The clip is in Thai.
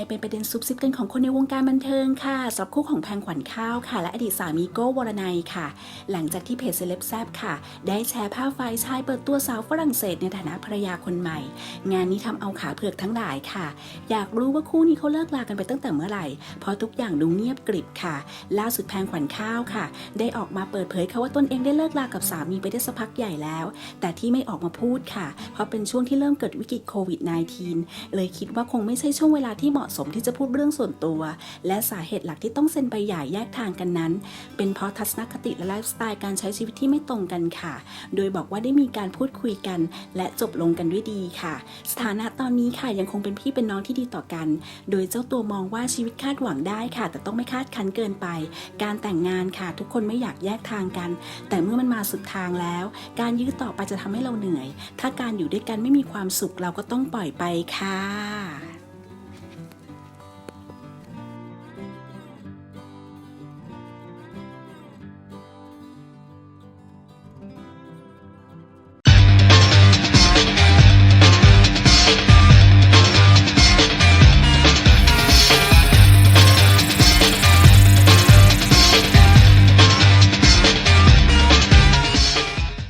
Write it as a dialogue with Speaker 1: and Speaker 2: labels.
Speaker 1: ายเป็นประเด็นซุบซิบกันของคนในวงการบันเทิงค่ะสำหรับคู่ของแพงขวัญข้าวค่ะ และอดีตสามีโก้วรนัยค่ะ หลังจากที่เพจเซเลบแซบค่ะ ได้แชร์ภาพฝ่ายชายเปิดตัวสาวฝรั่งเศสในฐานะภรรยาคนใหม่ งานนี้ทำเอาขาเผือกทั้งหลายค่ะ อยากรู้ว่าคู่นี้เขาเลิกลากันไปตั้งแต่เมื่อไหร่ เพราะทุกอย่างดูเงียบกริบค่ะ ล่าสุดแพงขวัญข้าวค่ะ ได้ออกมาเปิดเผยค่ะว่าตนเองได้เลิกลากับสามีไปได้สักพักใหญ่แล้ว แต่ที่ไม่ออกมาพูดค่ะ เพราะเป็นช่วงที่เริ่มเกิดวิกฤตโควิด -19 เลยคิดว่าคงไม่ใช่ช่วงเวลาที่เหมาะสมที่จะพูดเรื่องส่วนตัว และสาเหตุหลักที่ต้องเซ็นใบหย่าแยกทางกันนั้น เป็นเพราะทัศนคติและไลฟ์สไตล์การใช้ชีวิตที่ไม่ตรงกันค่ะ โดยบอกว่าได้มีการพูดคุยกัน และจบลงกันด้วยดีค่ะ สถานะตอนนี้ค่ะยังคงเป็นพี่เป็นน้องที่ดีต่อกัน โดยเจ้าตัวมองว่าชีวิตคาดหวังได้ค่ะ แต่ต้องไม่คาดคันเกินไป การแต่งงานค่ะ ทุกคนไม่อยากแยกทางกัน แต่เมื่อมันมาสุดทางแล้ว การยื้อต่อไปจะทำให้เราเหนื่อย ถ้าการอยู่ด้วยกันไม่มีความสุขเราก็ต้องปล่อยไปค่ะ